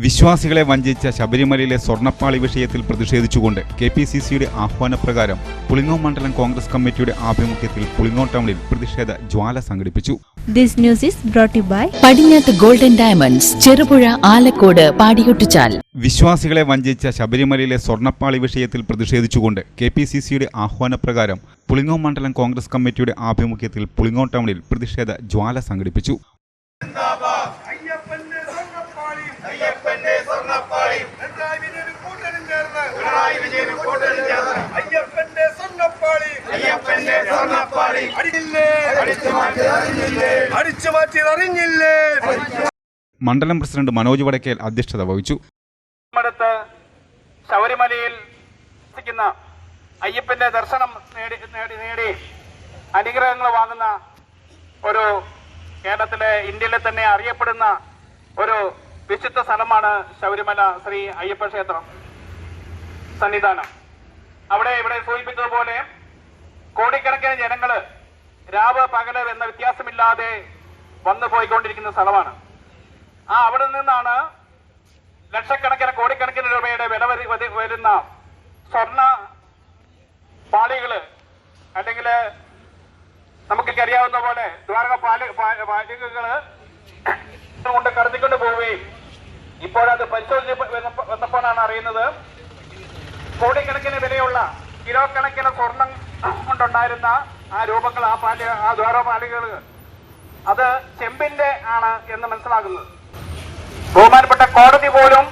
വിശ്വാസികളെ വഞ്ചിച്ച ശബരിമലയിലെ സ്വർണപ്പാളി വിഷയത്തിൽ പ്രതിഷേധിച്ചുകൊണ്ട് കെ പി സി സിയുടെ ആഹ്വാനപ്രകാരം പുളിങ്ങോ മണ്ഡലം കോൺഗ്രസ് കമ്മിറ്റിയുടെ ആഭിമുഖ്യത്തിൽ പുളിങ്ങോ ടൗണിൽ പ്രതിഷേധ ജ്വാല സംഘടിപ്പിച്ചു. This news is brought by by Padinjath golden diamonds Cherupuzha Alakode Padiyottuchal വിശ്വാസികളെ വഞ്ചിച്ച ശബരിമലയിലെ സ്വർണപ്പാളി വിഷയത്തിൽ പ്രതിഷേധിച്ചുകൊണ്ട് കെ പി സി സിയുടെ ആഹ്വാനപ്രകാരം പുളിങ്ങോ മണ്ഡലം കോൺഗ്രസ് കമ്മിറ്റിയുടെ ആഭിമുഖ്യത്തിൽ പുളിങ്ങോ ടൗണിൽ പ്രതിഷേധ ജ്വാല സംഘടിപ്പിച്ചു അയ്യപ്പന്റെ സ്വർണപ്പാളി അയ്യപ്പന്റെ സ്വർണപ്പാളി പിണറായി വിജയന് കൂട്ടനും ചേർന്ന് പിണറായി വിജയന് കൂട്ടനും ചേർന്ന് അയ്യപ്പന്റെ സ്വർണപ്പാളി. അയ്യപ്പന്റെ സ്വർണപ്പാളി. അടിച്ചില്ലേ അടിച്ചു മാറ്റി അറിഞ്ഞില്ലേ? അടിച്ചു മാറ്റി അറിഞ്ഞില്ലേ? മണ്ഡലം പ്രസിഡന്റ് മനോജ് വടക്കേൽ അധ്യക്ഷത വഹിച്ചു. അടുത്ത് ശബരിമലയിൽ എത്തിക്കുന്ന അയ്യപ്പന്റെ ദർശനം നേടി നേടി നേടി അനുഗ്രഹങ്ങൾ വാങ്ങുന്ന ഒരു കേരളത്തിലെ ഇന്ത്യയിലെ തന്നെ അറിയപ്പെടുന്ന ഒരു വിശുദ്ധ സ്ഥലമാണ് ശബരിമല ശ്രീ അയ്യപ്പ ക്ഷേത്രം. സന്നിധാനം. അവിടെ ഇവിടെ സൂചിപ്പിച്ചതുപോലെ കോടിക്കണക്കിന് ജനങ്ങൾ രാവ് പകൽ എന്ന വ്യത്യാസമില്ലാതെ വന്നു പോയിക്കൊണ്ടിരിക്കുന്ന സ്ഥലമാണ്. ആ അവിടെ നിന്നാണ് ലക്ഷക്കണക്കിന് കോടിക്കണക്കിന് രൂപയുടെ വില വരി- വരി- വരുന്ന സ്വർണ പാളികൾ അല്ലെങ്കിൽ നമുക്കൊക്കെ അറിയാവുന്ന പോലെ ദ്വാരക പാലി പാ- പാലികകൾ കൊണ്ട് കടത്തിക്കൊണ്ട് പോവുകയും ഇപ്പോഴത് പരിശോധിച്ച് വന്നപ്പോഴാണ് അറിയുന്നത് കോടിക്കണക്കിന് വിലയുള്ള കിലോ കണക്കിന് സ്വർണം കൊണ്ടുണ്ടായിരുന്ന ആ രൂപങ്ങൾ ആ പാലി ആ ദ്വാരപാലികൾ അത് ചെമ്പിന്റെ ആണ് എന്ന് മനസ്സിലാകുന്നത്. ബഹുമാനപ്പെട്ട കോടതി പോലും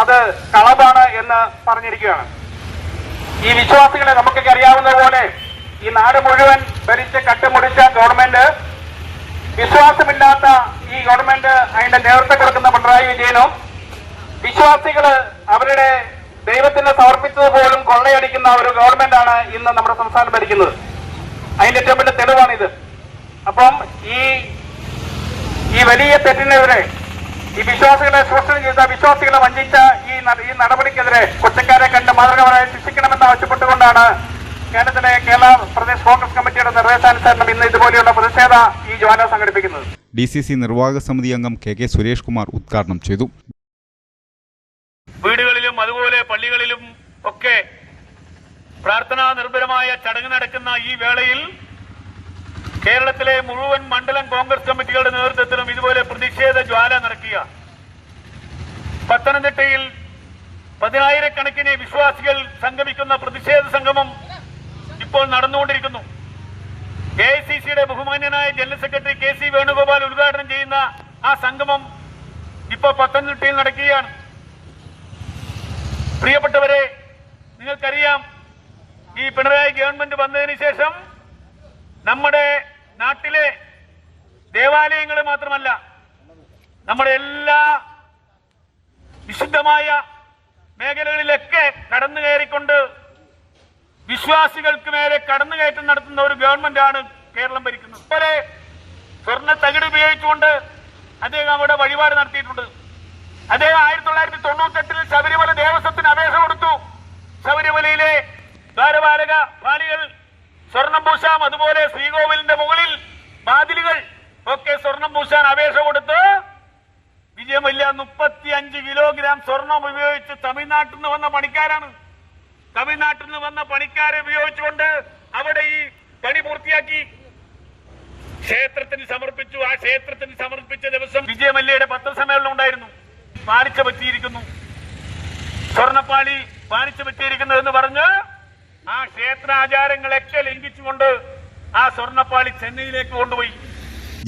അത് കളവാണ് എന്ന് പറഞ്ഞിരിക്കുകയാണ്. ഈ വിശ്വാസികളെ നമുക്കൊക്കെ അറിയാവുന്ന പോലെ ഈ നാട് മുഴുവൻ ഭരിച്ച് കട്ടുമുടിച്ച ഗവൺമെന്റ് വിശ്വാസമില്ലാത്ത ഈ ഗവൺമെന്റ് അതിന്റെ നേതൃത്വം കൊടുക്കുന്ന പിണറായി വിജയനും വിശ്വാസികൾ അവരുടെ ദൈവത്തിന് സമർപ്പിച്ചത് പോലും കൊള്ളയടിക്കുന്ന ഒരു ഗവൺമെന്റാണ് ഇന്ന് നമ്മുടെ സംസ്ഥാനം ഭരിക്കുന്നത്. അതിന്റെ ഏറ്റവും വലിയ തെളിവാണിത്. അപ്പം ഈ ഈ വലിയ തെറ്റിനെതിരെ ഈ വിശ്വാസികളെ ശോഷണം ചെയ്ത വിശ്വാസികളെ വഞ്ചിച്ച ഈ ഈ നടപടിക്കെതിരെ കൊച്ചക്കാരെ കണ്ട് മാതൃകപരമായി ശിക്ഷിക്കണമെന്ന് ആവശ്യപ്പെട്ടുകൊണ്ടാണ് കേരളത്തിലെ കേരള പ്രദേശ് കോൺഗ്രസ് കമ്മിറ്റിയുടെ നിർദ്ദേശാനുസരണം ഇന്ന് ഇതുപോലെയുള്ള പ്രതിഷേധ ഈ ജ്വാല സംഘടിപ്പിക്കുന്നത്. ഡി സി സി നിർവാഹക സമിതി അംഗം കെ കെ സുരേഷ് കുമാർ ഉദ്ഘാടനം ചെയ്തു. പള്ളികളിലും ഒക്കെ പ്രാർത്ഥനാ നിർഭരമായ ചടങ്ങ് നടക്കുന്ന ഈ വേളയിൽ കേരളത്തിലെ മുഴുവൻ മണ്ഡലം കോൺഗ്രസ് കമ്മിറ്റികളുടെ നേതൃത്വത്തിലും ഇതുപോലെ പ്രതിഷേധ ജ്വാല നടക്കുക. പത്തനംതിട്ടയിൽ പതിനായിരക്കണക്കിന് വിശ്വാസികൾ സംഗമിക്കുന്ന പ്രതിഷേധ സംഗമം ഇപ്പോൾ നടന്നുകൊണ്ടിരിക്കുന്നു. കെ ഐ സി സിയുടെ ബഹുമാന്യനായ general secretary K C Venugopal ഉദ്ഘാടനം ചെയ്യുന്ന ആ സംഗമം ഇപ്പോൾ പത്തനംതിട്ടയിൽ നടക്കുകയാണ്. പ്രിയപ്പെട്ടവരെ നിങ്ങൾക്കറിയാം ഈ പിണറായി ഗവൺമെന്റ് വന്നതിന് ശേഷം നമ്മുടെ നാട്ടിലെ ദേവാലയങ്ങൾ മാത്രമല്ല നമ്മുടെ എല്ലാ വിശുദ്ധമായ മേഖലകളിലൊക്കെ കടന്നു കയറിക്കൊണ്ട് വിശ്വാസികൾക്ക് മേലെ കടന്നുകയറ്റം നടത്തുന്ന ഒരു ഗവൺമെന്റ് ആണ് കേരളം ഭരിക്കുന്നത്. അതുപോലെ സ്വർണ തകിട് ഉപയോഗിച്ചുകൊണ്ട് അദ്ദേഹം അവിടെ വഴിപാട് നടത്തിയിട്ടുണ്ട്. അദ്ദേഹം ആയിരത്തി തൊള്ളായിരത്തി തൊണ്ണൂറ്റെട്ടിൽ ശബരിമല ഒക്കെ സ്വർണം പൂശാൻ അപേക്ഷ കൊടുത്ത് വിജയമല്ല. മുപ്പത്തി അഞ്ച് കിലോഗ്രാം സ്വർണം ഉപയോഗിച്ച് തമിഴ്നാട്ടിൽ നിന്ന് വന്ന പണിക്കാരാണ്. തമിഴ്നാട്ടിൽ നിന്ന് വന്ന പണിക്കാരെ ഉപയോഗിച്ചുകൊണ്ട് അവിടെ ഈ പണി പൂർത്തിയാക്കി. ക്ഷേത്രത്തിന് സമർപ്പിച്ചു. ആ ക്ഷേത്രത്തിന് സമർപ്പിച്ച ദിവസം വിജയമല്യയുടെ പത്രസമ്മേളനം ഉണ്ടായിരുന്നു. പാലിച്ച പറ്റിയിരിക്കുന്നു സ്വർണപ്പാളി പാലിച്ചു പറ്റിയിരിക്കുന്നു എന്ന് പറഞ്ഞ് ആ ക്ഷേത്രാചാരങ്ങളൊക്കെ ലംഘിച്ചുകൊണ്ട് ആ സ്വർണപ്പാളി ചെന്നൈയിലേക്ക് കൊണ്ടുപോയി.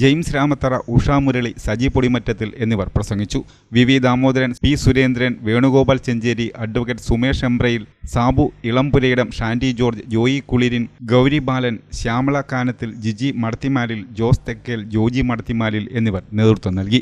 ജെയിംസ് രാമത്തറ ഉഷാ മുരളി സജി പൊടിമറ്റത്തിൽ എന്നിവർ പ്രസംഗിച്ചു. V V Damodaran P Surendran Venugopal Chencheri advocate Sumesh Embrayil Sabu Elampurayidam Shandy George Joy Kulirin Gauri Balan Shyamala Kanathil Jiji Madathimalil Jose Thekkel Joji Madathimalil എന്നിവർ നേതൃത്വം നൽകി.